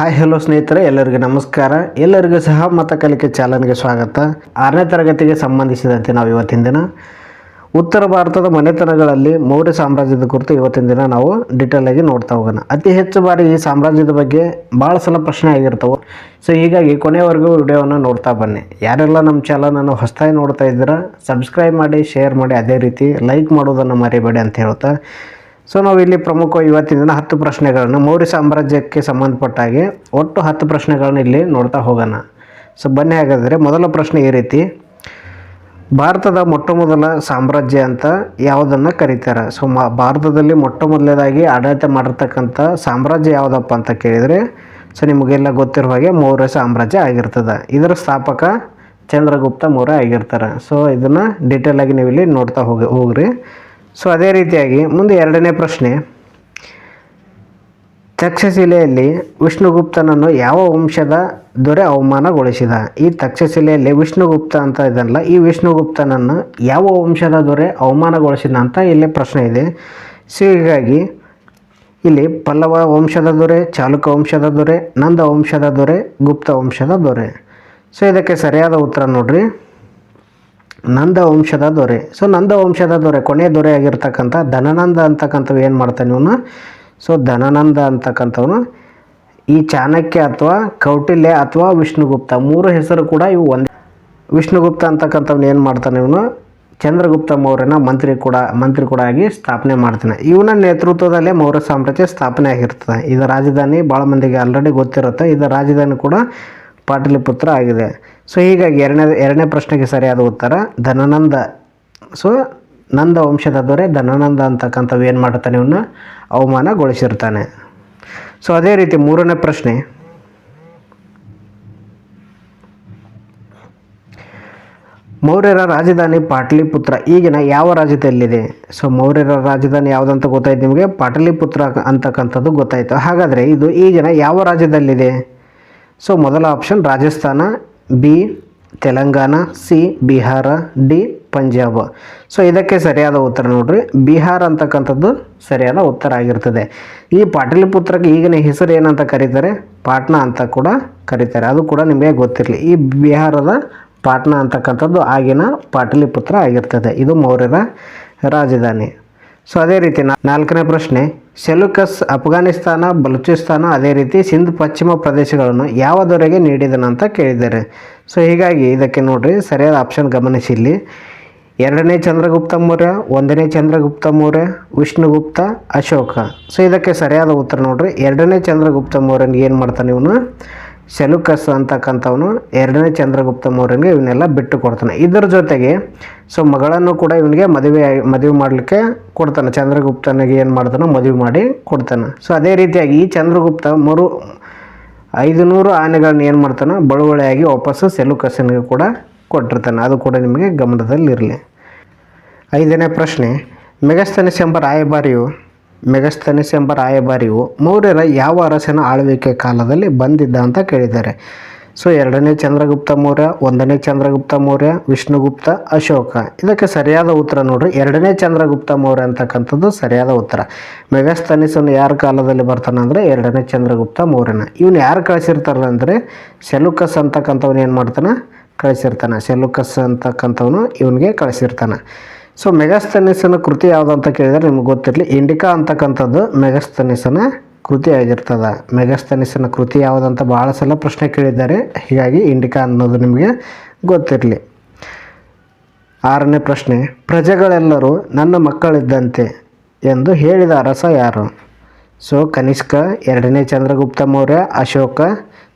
Hi hello ಸ್ನೇಹಿತರೆ, ಎಲ್ಲರಿಗೂ ನಮಸ್ಕಾರ. ಎಲ್ಲರಿಗೂ ಸಹ ಮತ ಕಲಿಕೆ ಚಾಲನ್ಗೆ ಸ್ವಾಗತ. ಆರನೇ ತರಗತಿಗೆ ಸಂಬಂಧಿಸಿದಂತೆ ನಾವು ಇವತ್ತಿನ ದಿನ ಉತ್ತರ ಭಾರತದ ಮನೆತನಗಳಲ್ಲಿ ಮೌರ್ಯ ಸಾಮ್ರಾಜ್ಯದ ಕುರಿತು ಇವತ್ತಿನ ದಿನ ನಾವು ಡೀಟೇಲ್ ಆಗಿ ನೋಡ್ತಾ ಹೋಗೋಣ. ಅತಿ ಹೆಚ್ಚು ಬಾರಿ ಈ ಸಾಮ್ರಾಜ್ಯದ ಬಗ್ಗೆ ಭಾಳ ಸಲ ಪ್ರಶ್ನೆ ಆಗಿರ್ತವೆ. ಸೊ ಹೀಗಾಗಿ ಕೊನೆವರೆಗೂ ವಿಡಿಯೋವನ್ನು ನೋಡ್ತಾ ಬನ್ನಿ. ಯಾರೆಲ್ಲ ನಮ್ಮ ಚಾನಲನ್ನು ಹೊಸದಾಗಿ ನೋಡ್ತಾ ಇದ್ದೀರಾ ಸಬ್ಸ್ಕ್ರೈಬ್ ಮಾಡಿ ಶೇರ್ ಮಾಡಿ, ಅದೇ ರೀತಿ ಲೈಕ್ ಮಾಡೋದನ್ನು ಮರಿಬೇಡಿ ಅಂತ ಹೇಳ್ತಾ ಸೊ ನಾವು ಇಲ್ಲಿ ಪ್ರಮುಖ ಇವತ್ತಿನ ದಿನ ಹತ್ತು ಪ್ರಶ್ನೆಗಳನ್ನು, ಮೌರ್ಯ ಸಾಮ್ರಾಜ್ಯಕ್ಕೆ ಸಂಬಂಧಪಟ್ಟ ಹಾಗೆ ಒಟ್ಟು ಹತ್ತು ಪ್ರಶ್ನೆಗಳನ್ನು ಇಲ್ಲಿ ನೋಡ್ತಾ ಹೋಗೋಣ. ಸೊ ಬನ್ನಿ ಹಾಗಾದರೆ, ಮೊದಲ ಪ್ರಶ್ನೆ ಈ ರೀತಿ. ಭಾರತದ ಮೊಟ್ಟ ಮೊದಲ ಸಾಮ್ರಾಜ್ಯ ಅಂತ ಯಾವುದನ್ನು ಕರೀತಾರೆ? ಸೊ ಮ, ಭಾರತದಲ್ಲಿ ಮೊಟ್ಟ ಮೊದಲನೇದಾಗಿ ಆಡಳಿತ ಮಾಡಿರ್ತಕ್ಕಂಥ ಸಾಮ್ರಾಜ್ಯ ಯಾವುದಪ್ಪ ಅಂತ ಕೇಳಿದರೆ, ಸೊ ನಿಮಗೆಲ್ಲ ಗೊತ್ತಿರುವ ಹಾಗೆ ಮೌರ್ಯ ಸಾಮ್ರಾಜ್ಯ ಆಗಿರ್ತದೆ. ಇದರ ಸ್ಥಾಪಕ ಚಂದ್ರಗುಪ್ತ ಮೌರ್ಯ ಆಗಿರ್ತಾರೆ. ಸೊ ಇದನ್ನು ಡೀಟೇಲಾಗಿ ನೀವು ಇಲ್ಲಿ ನೋಡ್ತಾ ಹೋಗಿ, ಹೋಗ್ರಿ. ಸೊ ಅದೇ ರೀತಿಯಾಗಿ ಮುಂದೆ ಎರಡನೇ ಪ್ರಶ್ನೆ. ತಕ್ಷಶಿಲೆಯಲ್ಲಿ ವಿಷ್ಣುಗುಪ್ತನನ್ನು ಯಾವ ವಂಶದ ದೊರೆ ಅವಮಾನಗೊಳಿಸಿದ? ಈ ತಕ್ಷಶಿಲೆಯಲ್ಲಿ ವಿಷ್ಣುಗುಪ್ತ ಅಂತ ಇದನ್ನಲ್ಲ ಈ ವಿಷ್ಣುಗುಪ್ತನನ್ನು ಯಾವ ವಂಶದ ದೊರೆ ಅವಮಾನಗೊಳಿಸಿದ ಅಂತ ಇಲ್ಲಿ ಪ್ರಶ್ನೆ ಇದೆ. ಸೊ ಹೀಗಾಗಿ ಇಲ್ಲಿ ಪಲ್ಲವ ವಂಶದ ದೊರೆ ಚಾಲುಕ ವಂಶದ ದೊರೆ, ನಂದ ವಂಶದ ದೊರೆ, ಗುಪ್ತ ವಂಶದ ದೊರೆ. ಸೊ ಇದಕ್ಕೆ ಸರಿಯಾದ ಉತ್ತರ ನೋಡ್ರಿ. ನಂದ ವಂಶದ ದೊರೆ. ಸೊ ನಂದ ವಂಶದ ದೊರೆ, ಕೊನೆ ದೊರೆ ಆಗಿರ್ತಕ್ಕಂಥ ಧನನಂದ ಅಂತಕ್ಕಂಥವು ಏನು ಮಾಡ್ತಾನೆ ಇವನು ಸೊ ಧನನಂದ ಅಂತಕ್ಕಂಥವನು ಈ ಚಾಣಕ್ಯ ಅಥವಾ ಕೌಟಿಲ್ಯ ಅಥವಾ ವಿಷ್ಣುಗುಪ್ತ, ಮೂರು ಹೆಸರು ಕೂಡ ಇವು ಒಂದೇ. ವಿಷ್ಣುಗುಪ್ತ ಅಂತಕ್ಕಂಥವ್ನು ಏನು ಮಾಡ್ತಾನೆ ಇವನು? ಚಂದ್ರಗುಪ್ತ ಮೌರ್ಯನ ಮಂತ್ರಿ ಕೂಡ ಮಂತ್ರಿ ಕೂಡ ಆಗಿ ಸ್ಥಾಪನೆ ಮಾಡ್ತಾನೆ. ಇವನ ನೇತೃತ್ವದಲ್ಲೇ ಮೌರ್ಯ ಸಾಮ್ರಾಜ್ಯ ಸ್ಥಾಪನೆ ಆಗಿರ್ತದೆ. ಇದರ ರಾಜಧಾನಿ ಭಾಳ ಮಂದಿಗೆ ಆಲ್ರೆಡಿ ಗೊತ್ತಿರುತ್ತೆ. ಇದರ ರಾಜಧಾನಿ ಕೂಡ ಪಾಟಲಿಪುತ್ರ ಆಗಿದೆ. ಸೊ ಹೀಗಾಗಿ ಎರಡನೇ ಎರಡನೇ ಪ್ರಶ್ನೆಗೆ ಸರಿಯಾದ ಉತ್ತರ, ಧನನಂದ. ಸೊ ನಂದ ವಂಶದ ದೊರೆ ಧನನಂದ ಅಂತಕ್ಕಂಥವು ಏನು ಮಾಡ್ತಾನೆ ಇವನ್ನ ಅವಮಾನಗೊಳಿಸಿರ್ತಾನೆ. ಸೊ ಅದೇ ರೀತಿ ಮೂರನೇ ಪ್ರಶ್ನೆ. ಮೌರ್ಯರ ರಾಜಧಾನಿ ಪಾಟಲಿಪುತ್ರ, ಈಗಿನ ಯಾವ ರಾಜ್ಯದಲ್ಲಿದೆ? ಸೊ ಮೌರ್ಯರ ರಾಜಧಾನಿ ಯಾವುದಂತ ಗೊತ್ತಾಯ್ತು ನಿಮಗೆ? ಪಾಟಲಿಪುತ್ರ ಅಂತಕ್ಕಂಥದ್ದು ಗೊತ್ತಾಯಿತು. ಹಾಗಾದರೆ ಇದು ಈಗಿನ ಯಾವ ರಾಜ್ಯದಲ್ಲಿದೆ? ಸೊ ಮೊದಲ option Rajasthan B, Telangana, C, Bihar, D, Punjab. So ಇದಕ್ಕೆ ಸರಿಯಾದ ಉತ್ತರ ನೋಡ್ರಿ. ಬಿಹಾರ ಅಂತಕ್ಕಂಥದ್ದು ಸರಿಯಾದ ಉತ್ತರ ಆಗಿರ್ತದೆ. ಈ ಪಾಟಲಿಪುತ್ರಕ್ಕೆ ಈಗಿನ ಹೆಸರು ಏನಂತ ಕರೀತಾರೆ? ಪಾಟ್ನಾ ಅಂತ ಕೂಡ ಕರೀತಾರೆ. ಅದು ಕೂಡ ನಿಮಗೆ ಗೊತ್ತಿರಲಿ. ಈ ಬಿಹಾರದ ಪಾಟ್ನಾ ಅಂತಕ್ಕಂಥದ್ದು ಆಗಿನ ಪಾಟಲಿಪುತ್ರ ಆಗಿರ್ತದೆ. ಇದು ಮೌರ್ಯರ ರಾಜಧಾನಿ. ಸೊ ಅದೇ ರೀತಿ ನಾಲ್ಕನೇ ಪ್ರಶ್ನೆ, ಸೆಲುಕಸ್, ಅಫ್ಘಾನಿಸ್ತಾನ, ಬಲೂಚಿಸ್ತಾನ ಅದೇ ರೀತಿ ಸಿಂಧ್ ಪಶ್ಚಿಮ ಪ್ರದೇಶಗಳನ್ನು ಯಾವ ದೊರೆಗೆ ನೀಡಿದನಂತ ಕೇಳಿದ್ದಾರೆ. ಸೊ ಹೀಗಾಗಿ ಇದಕ್ಕೆ ನೋಡಿರಿ, ಸರಿಯಾದ ಆಪ್ಷನ್ ಗಮನಿಸಿ ಇಲ್ಲಿ. ಎರಡನೇ ಚಂದ್ರಗುಪ್ತ ಮೌರ್ಯ, ಒಂದನೇ ಚಂದ್ರಗುಪ್ತ ಮೌರ್ಯ, ವಿಷ್ಣುಗುಪ್ತ, ಅಶೋಕ. ಸೊ ಇದಕ್ಕೆ ಸರಿಯಾದ ಉತ್ತರ ನೋಡ್ರಿ, ಎರಡನೇ ಚಂದ್ರಗುಪ್ತ ಮೌರ್ಯನಿಗೆ ಏನು ಮಾಡ್ತಾನೆ ಇವನು? ಸೆಲುಕಸ್ ಅಂತಕ್ಕಂಥವನು ಎರಡನೇ ಚಂದ್ರಗುಪ್ತ ಮೌರ್ಯನಿಗೆ ಇವನ್ನೆಲ್ಲ ಬಿಟ್ಟು ಕೊಡ್ತಾನೆ. ಇದರ ಜೊತೆಗೆ, ಸೊ ಮಗಳನ್ನು ಕೂಡ ಇವನಿಗೆ ಮದುವೆ ಮದುವೆ ಮಾಡಲಿಕ್ಕೆ ಕೊಡ್ತಾನೆ, ಚಂದ್ರಗುಪ್ತನಿಗೆ ಏನು ಮಾಡ್ತಾನೆ ಮದುವೆ ಮಾಡಿ ಕೊಡ್ತಾನೆ. ಸೊ ಅದೇ ರೀತಿಯಾಗಿ ಈ ಚಂದ್ರಗುಪ್ತ ಮರು ಐದು ನೂರು ಆನೆಗಳನ್ನ ಏನು ಮಾಡ್ತಾನೆ ಬಳುವಳಿಯಾಗಿ ವಾಪಸ್ಸು ಸೆಲುಕಸನಿಗೆ ಕೂಡ ಕೊಟ್ಟಿರ್ತಾನೆ. ಅದು ಕೂಡ ನಿಮಗೆ ಗಮನದಲ್ಲಿರಲಿ. ಐದನೇ ಪ್ರಶ್ನೆ ಮೆಗಸ್ತನಿಸ್ ಎಂಬ ರಾಯಭಾರಿಯು ಮೆಗಸ್ತನಿಸ್ ಎಂಬ ರಾಯಭಾರಿಯು ಮೌರ್ಯರ ಯಾವ ಅರಸನ ಆಳ್ವಿಕೆ ಕಾಲದಲ್ಲಿ ಬಂದಿದ್ದ ಅಂತ ಕೇಳಿದ್ದಾರೆ. ಸೊ ಎರಡನೇ ಚಂದ್ರಗುಪ್ತ ಮೌರ್ಯ, ಒಂದನೇ ಚಂದ್ರಗುಪ್ತ ಮೌರ್ಯ, ವಿಷ್ಣುಗುಪ್ತ, ಅಶೋಕ. ಇದಕ್ಕೆ ಸರಿಯಾದ ಉತ್ತರ ನೋಡ್ರಿ. ಎರಡನೇ ಚಂದ್ರಗುಪ್ತ ಮೌರ್ಯ ಅಂತಕ್ಕಂಥದ್ದು ಸರಿಯಾದ ಉತ್ತರ. ಮೆಗಸ್ತನಿಸನು ಯಾರ ಕಾಲದಲ್ಲಿ ಬರ್ತಾನೆ ಅಂದರೆ ಎರಡನೇ ಚಂದ್ರಗುಪ್ತ ಮೌರ್ಯನ. ಇವನು ಯಾರು ಕಳಿಸಿರ್ತಾರಲ್ಲ ಅಂದರೆ ಸೆಲುಕಸ್ ಅಂತಕ್ಕಂಥವ್ನು ಏನು ಮಾಡ್ತಾನೆ? ಕಳಿಸಿರ್ತಾನೆ. ಸೆಲುಕಸ್ ಅಂತಕ್ಕಂಥವನು ಇವನಿಗೆ ಕಳಿಸಿರ್ತಾನೆ. ಸೊ ಮೆಗಸ್ತನಿಸನ ಕೃತಿ ಯಾವುದು ಅಂತ ಕೇಳಿದರೆ ನಿಮ್ಗೆ ಗೊತ್ತಿರಲಿ. ಇಂಡಿಕಾ ಅಂತಕ್ಕಂಥದ್ದು ಮೆಗಸ್ತನಿಸನ ಕೃತಿ ಆಗಿರ್ತದೆ ಮೆಗಸ್ತನಿಸನ ಕೃತಿ ಯಾವುದಂತ ಭಾಳ ಸಲ ಪ್ರಶ್ನೆ ಕೇಳಿದ್ದಾರೆ. ಹೀಗಾಗಿ ಇಂಡಿಕಾ ಅನ್ನೋದು ನಿಮಗೆ ಗೊತ್ತಿರಲಿ. ಆರನೇ ಪ್ರಶ್ನೆ, ಪ್ರಜೆಗಳೆಲ್ಲರೂ ನನ್ನ ಮಕ್ಕಳಿದ್ದಂತೆ ಎಂದು ಹೇಳಿದ ಅರಸ ಯಾರು? ಸೊ, ಕನಿಷ್ಕ ಎರಡನೇ ಚಂದ್ರಗುಪ್ತ ಮೌರ್ಯ, ಅಶೋಕ.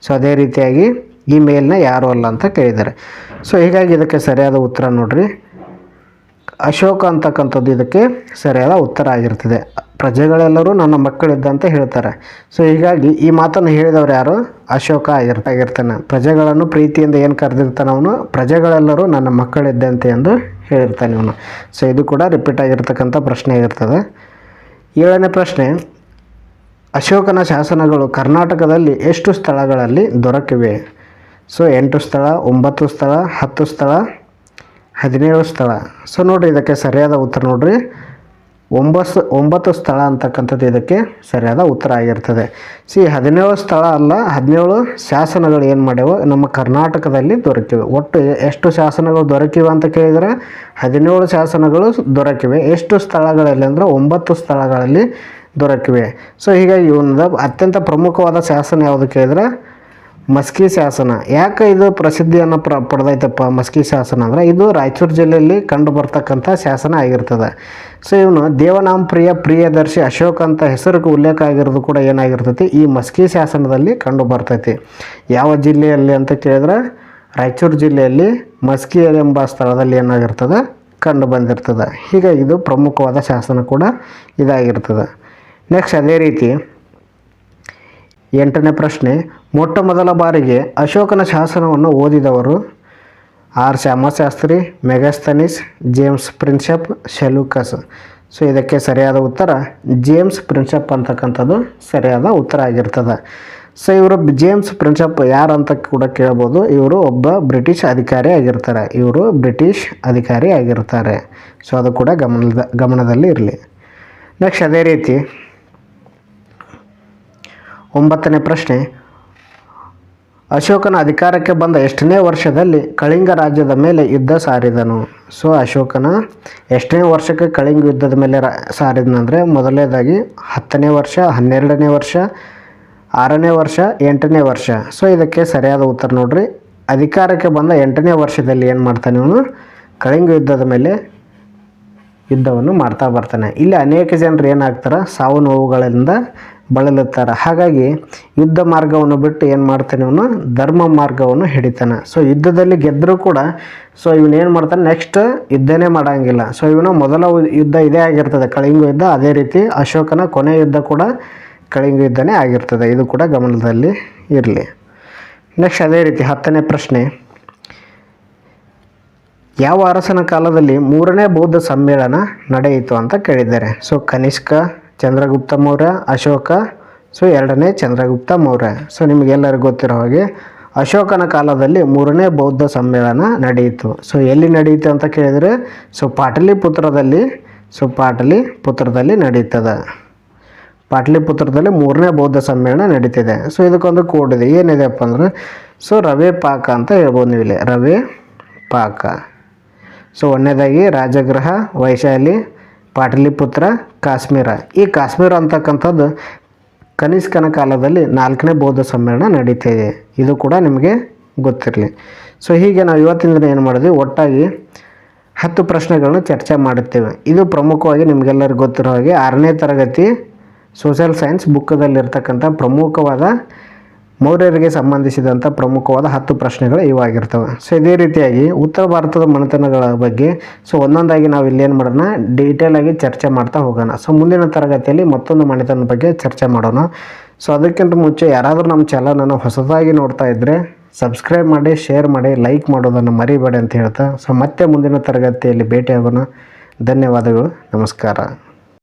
ಸೊ, ಅದೇ ರೀತಿಯಾಗಿ ಈ ಮೇಲ್ನ ಯಾರು ಅಲ್ಲ ಅಂತ ಕೇಳಿದ್ದಾರೆ. ಸೊ, ಹೀಗಾಗಿ ಇದಕ್ಕೆ ಸರಿಯಾದ ಉತ್ತರ ನೋಡ್ರಿ. ಅಶೋಕ ಅಂತಕ್ಕಂಥದ್ದು ಇದಕ್ಕೆ ಸರಿಯಾದ ಉತ್ತರ ಆಗಿರ್ತದೆ. ಪ್ರಜೆಗಳೆಲ್ಲರೂ ನನ್ನ ಮಕ್ಕಳಿದ್ದಂತೆ ಹೇಳ್ತಾರೆ. ಸೊ ಹೀಗಾಗಿ ಈ ಮಾತನ್ನು ಹೇಳಿದವರು ಯಾರು? ಅಶೋಕ ಆಗಿರ್ತಾಗಿರ್ತಾನೆ ಪ್ರಜೆಗಳನ್ನು ಪ್ರೀತಿಯಿಂದ ಏನು ಕರೆದಿರ್ತಾನೆ ಅವನು? ಪ್ರಜೆಗಳೆಲ್ಲರೂ ನನ್ನ ಮಕ್ಕಳಿದ್ದಂತೆ ಎಂದು ಹೇಳಿರ್ತಾನೆ ಇವನು ಸೊ ಇದು ಕೂಡ ರಿಪೀಟ್ ಆಗಿರ್ತಕ್ಕಂಥ ಪ್ರಶ್ನೆ ಆಗಿರ್ತದೆ ಏಳನೇ ಪ್ರಶ್ನೆ, ಅಶೋಕನ ಶಾಸನಗಳು ಕರ್ನಾಟಕದಲ್ಲಿ ಎಷ್ಟು ಸ್ಥಳಗಳಲ್ಲಿ ದೊರಕಿವೆ? ಸೊ ಎಂಟು ಸ್ಥಳ, ಒಂಬತ್ತು ಸ್ಥಳ, ಹತ್ತು ಸ್ಥಳ, ಹದಿನೇಳು ಸ್ಥಳ. ಸೊ ನೋಡಿರಿ, ಇದಕ್ಕೆ ಸರಿಯಾದ ಉತ್ತರ ನೋಡ್ರಿ. ಒಂಬತ್ತು ಒಂಬತ್ತು ಸ್ಥಳ ಅಂತಕ್ಕಂಥದ್ದು ಇದಕ್ಕೆ ಸರಿಯಾದ ಉತ್ತರ ಆಗಿರ್ತದೆ. ಸಿ, ಹದಿನೇಳು ಸ್ಥಳ ಅಲ್ಲ, ಹದಿನೇಳು ಶಾಸನಗಳು ಏನು ಮಾಡ್ಯಾವ ನಮ್ಮ ಕರ್ನಾಟಕದಲ್ಲಿ ದೊರಕಿವೆ. ಒಟ್ಟು ಎಷ್ಟು ಶಾಸನಗಳು ದೊರಕಿವೆ ಅಂತ ಕೇಳಿದರೆ ಹದಿನೇಳು ಶಾಸನಗಳು ದೊರಕಿವೆ. ಎಷ್ಟು ಸ್ಥಳಗಳಲ್ಲಿ ಅಂದರೆ ಒಂಬತ್ತು ಸ್ಥಳಗಳಲ್ಲಿ ದೊರಕಿವೆ. ಸೊ, ಹೀಗಾಗಿ ಇವನದ ಅತ್ಯಂತ ಪ್ರಮುಖವಾದ ಶಾಸನ ಯಾವುದು ಕೇಳಿದ್ರೆ ಮಸ್ಕಿ ಶಾಸನ. ಯಾಕೆ ಇದು ಪ್ರಸಿದ್ಧಿಯನ್ನು ಪ್ರ, ಪಡೆದೈತಪ್ಪ ಮಸ್ಕಿ ಶಾಸನ ಅಂದರೆ ಇದು ರಾಯಚೂರು ಜಿಲ್ಲೆಯಲ್ಲಿ ಕಂಡು ಬರ್ತಕ್ಕಂಥ ಶಾಸನ ಆಗಿರ್ತದೆ. ಸೊ ಇವನು ದೇವನಾಂಪ್ರಿಯ ಪ್ರಿಯದರ್ಶಿ ಅಶೋಕ್ ಅಂತ ಹೆಸರಿಗೆ ಉಲ್ಲೇಖ ಆಗಿರೋದು ಕೂಡ ಏನಾಗಿರ್ತೈತಿ? ಈ ಮಸ್ಕಿ ಶಾಸನದಲ್ಲಿ ಕಂಡು ಬರ್ತೈತಿ. ಯಾವ ಜಿಲ್ಲೆಯಲ್ಲಿ ಅಂತ ಕೇಳಿದ್ರೆ ರಾಯಚೂರು ಜಿಲ್ಲೆಯಲ್ಲಿ ಮಸ್ಕಿ ಎಂಬ ಸ್ಥಳದಲ್ಲಿ ಏನಾಗಿರ್ತದೆ? ಕಂಡು ಬಂದಿರ್ತದೆ. ಹೀಗಾಗಿ ಇದು ಪ್ರಮುಖವಾದ ಶಾಸನ ಕೂಡ ಇದಾಗಿರ್ತದೆ. ನೆಕ್ಸ್ಟ್ ಅದೇ ರೀತಿ ಎಂಟನೇ ಪ್ರಶ್ನೆ, ಮೊಟ್ಟ ಮೊದಲ ಬಾರಿಗೆ ಅಶೋಕನ ಶಾಸನವನ್ನು ಓದಿದವರು R Shamasastry, Megasthenes, James Prinsep Seleucus. So, ಇದಕ್ಕೆ ಸರಿಯಾದ ಉತ್ತರ ಜೇಮ್ಸ್ ಪ್ರಿನ್ಸೆಪ್ ಅಂತಕ್ಕಂಥದ್ದು ಸರಿಯಾದ ಉತ್ತರ ಆಗಿರ್ತದೆ. ಸೊ, ಇವರು ಜೇಮ್ಸ್ ಪ್ರಿನ್ಸೆಪ್ ಯಾರು ಅಂತ ಕೂಡ ಕೇಳ್ಬೋದು. ಇವರು ಒಬ್ಬ ಬ್ರಿಟಿಷ್ ಅಧಿಕಾರಿ ಆಗಿರ್ತಾರೆ. ಇವರು ಬ್ರಿಟಿಷ್ ಅಧಿಕಾರಿ ಆಗಿರ್ತಾರೆ. ಸೊ, ಅದು ಕೂಡ ಗಮನದ, ಗಮನದಲ್ಲಿ ಇರಲಿ. ನೆಕ್ಸ್ಟ್, ಅದೇ ರೀತಿ ಒಂಬತ್ತನೇ ಪ್ರಶ್ನೆ, ಅಶೋಕನ ಅಧಿಕಾರಕ್ಕೆ ಬಂದ ಎಷ್ಟನೇ ವರ್ಷದಲ್ಲಿ ಕಳಿಂಗ ರಾಜ್ಯದ ಮೇಲೆ ಯುದ್ಧ ಸಾರಿದನು? ಸೊ, ಅಶೋಕನ ಎಷ್ಟನೇ ವರ್ಷಕ್ಕೆ ಕಳಿಂಗ ಯುದ್ಧದ ಮೇಲೆ ರಾ, ಸಾರಿದನಂದರೆ ಮೊದಲನೇದಾಗಿ ಹತ್ತನೇ ವರ್ಷ, ಹನ್ನೆರಡನೇ ವರ್ಷ, ಆರನೇ ವರ್ಷ, ಎಂಟನೇ ವರ್ಷ. ಸೊ, ಇದಕ್ಕೆ ಸರಿಯಾದ ಉತ್ತರ ನೋಡ್ರಿ. ಅಧಿಕಾರಕ್ಕೆ ಬಂದ ಎಂಟನೇ ವರ್ಷದಲ್ಲಿ ಏನು ಮಾಡ್ತಾನೆ ಇವನು ಕಳಿಂಗ ಯುದ್ಧದ ಮೇಲೆ ಯುದ್ಧವನ್ನು ಮಾಡ್ತಾ ಬರ್ತಾನೆ. ಇಲ್ಲಿ ಅನೇಕ ಜನರು ಏನಾಗ್ತಾರೆ ಸಾವು ನೋವುಗಳಿಂದ ಬಳಲುತ್ತಾರೆ. ಹಾಗಾಗಿ ಯುದ್ಧ ಮಾರ್ಗವನ್ನು ಬಿಟ್ಟು ಏನು ಮಾಡ್ತಾನೆ ಅವನು? ಧರ್ಮ ಮಾರ್ಗವನ್ನು ಹಿಡಿತಾನೆ. ಸೊ ಯುದ್ಧದಲ್ಲಿ ಗೆದ್ದರೂ ಕೂಡ ಸೊ ಇವನು ಏನು ಮಾಡ್ತಾನೆ? ನೆಕ್ಸ್ಟ್ ಯುದ್ಧನೇ ಮಾಡೋಂಗಿಲ್ಲ. ಸೊ ಇವನು ಮೊದಲ ಯುದ್ಧ ಇದೇ ಆಗಿರ್ತದೆ. ಕಳಿಂಗ ಯುದ್ಧ, ಅದೇ ರೀತಿ ಅಶೋಕನ ಕೊನೆ ಯುದ್ಧ ಕೂಡ ಕಳಿಂಗ ಯುದ್ಧನೇ ಆಗಿರ್ತದೆ. ಇದು ಕೂಡ ಗಮನದಲ್ಲಿ ಇರಲಿ. ನೆಕ್ಸ್ಟ್ ಅದೇ ರೀತಿ ಹತ್ತನೇ ಪ್ರಶ್ನೆ. ಯಾವ ಅರಸನ ಕಾಲದಲ್ಲಿ ಮೂರನೇ ಬೌದ್ಧ ಸಮ್ಮೇಳನ ನಡೆಯಿತು ಅಂತ ಕೇಳಿದ್ದಾರೆ. ಸೊ ಕನಿಷ್ಕ ಚಂದ್ರಗುಪ್ತ ಮೌರ್ಯ, ಅಶೋಕ. ಸೊ ಎರಡನೇ ಚಂದ್ರಗುಪ್ತ ಮೌರ್ಯ. ಸೊ ನಿಮಗೆಲ್ಲರಿಗೂ ಗೊತ್ತಿರೋ ಹಾಗೆ, ಅಶೋಕನ ಕಾಲದಲ್ಲಿ ಮೂರನೇ ಬೌದ್ಧ ಸಮ್ಮೇಳನ ನಡೆಯಿತು. ಸೊ ಎಲ್ಲಿ ನಡೆಯಿತು ಅಂತ ಕೇಳಿದರೆ ಸೊ ಪಾಟಲಿಪುತ್ರದಲ್ಲಿ ಸೊ ಪಾಟಲಿಪುತ್ರದಲ್ಲಿ ನಡೀತದೆ ಪಾಟಲಿಪುತ್ರದಲ್ಲಿ ಮೂರನೇ ಬೌದ್ಧ ಸಮ್ಮೇಳನ ನಡೀತಿದೆ. ಸೊ ಇದಕ್ಕೊಂದು ಕೋಡ್ ಇದೆ. ಏನಿದೆಪ್ಪ ಅಂದ್ರೆ ಸೊ ರವೆ ಪಾಕ ಅಂತ ಹೇಳ್ಬೋದು ನೀವು ಇಲ್ಲಿ ರವೆ ಪಾಕ. ಸೊ ಒಂದನೇದಾಗಿ ರಾಜಗೃಹ ವೈಶಾಲಿ ಪಾಟಲಿಪುತ್ರ, ಕಾಶ್ಮೀರ. ಈ ಕಾಶ್ಮೀರ ಅಂತಕ್ಕಂಥದ್ದು ಕನಿಷ್ಕನ ಕಾಲದಲ್ಲಿ ನಾಲ್ಕನೇ ಬೌದ್ಧ ಸಮ್ಮೇಳನ ನಡೀತಾ ಇದೆ. ಕೂಡ ನಿಮಗೆ ಗೊತ್ತಿರಲಿ. ಸೊ ಹೀಗೆ ನಾವು ಇವತ್ತಿನ ದಿನ ಏನು ಮಾಡಿದ್ವಿ? ಒಟ್ಟಾಗಿ ಹತ್ತು ಪ್ರಶ್ನೆಗಳನ್ನು ಚರ್ಚೆ ಮಾಡುತ್ತೇವೆ. ಇದು ಪ್ರಮುಖವಾಗಿ ನಿಮಗೆಲ್ಲರಿಗೂ ಗೊತ್ತಿರೋ ಹಾಗೆ ಆರನೇ ತರಗತಿ ಸೋಷಿಯಲ್ ಸೈನ್ಸ್ ಬುಕ್ಕದಲ್ಲಿರ್ತಕ್ಕಂಥ ಪ್ರಮುಖವಾದ ಮೌರ್ಯರಿಗೆ ಸಂಬಂಧಿಸಿದಂಥ ಪ್ರಮುಖವಾದ ಹತ್ತು ಪ್ರಶ್ನೆಗಳು ಇವಾಗಿರ್ತವೆ. ಸೊ ಇದೇ ರೀತಿಯಾಗಿ ಉತ್ತರ ಭಾರತದ ಮನೆತನಗಳ ಬಗ್ಗೆ ಸೊ ಒಂದೊಂದಾಗಿ ನಾವು ಇಲ್ಲೇನು ಮಾಡೋಣ ಡೀಟೇಲ್ ಆಗಿ ಚರ್ಚೆ ಮಾಡ್ತಾ ಹೋಗೋಣ. ಸೊ ಮುಂದಿನ ತರಗತಿಯಲ್ಲಿ ಮತ್ತೊಂದು ಮನೆತನದ ಬಗ್ಗೆ ಚರ್ಚೆ ಮಾಡೋಣ. ಸೊ ಅದಕ್ಕಿಂತ ಮುಂಚೆ ಯಾರಾದರೂ ನಮ್ಮ ಚಾನಲನ್ನು ಹೊಸದಾಗಿ ನೋಡ್ತಾ ಇದ್ದರೆ ಸಬ್ಸ್ಕ್ರೈಬ್ ಮಾಡಿ ಶೇರ್ ಮಾಡಿ ಲೈಕ್ ಮಾಡೋದನ್ನು ಮರಿಬೇಡಿ ಅಂತ ಹೇಳ್ತಾ. ಸೊ ಮತ್ತೆ ಮುಂದಿನ ತರಗತಿಯಲ್ಲಿ ಭೇಟಿಯಾಗೋಣ. ಧನ್ಯವಾದಗಳು. ನಮಸ್ಕಾರ.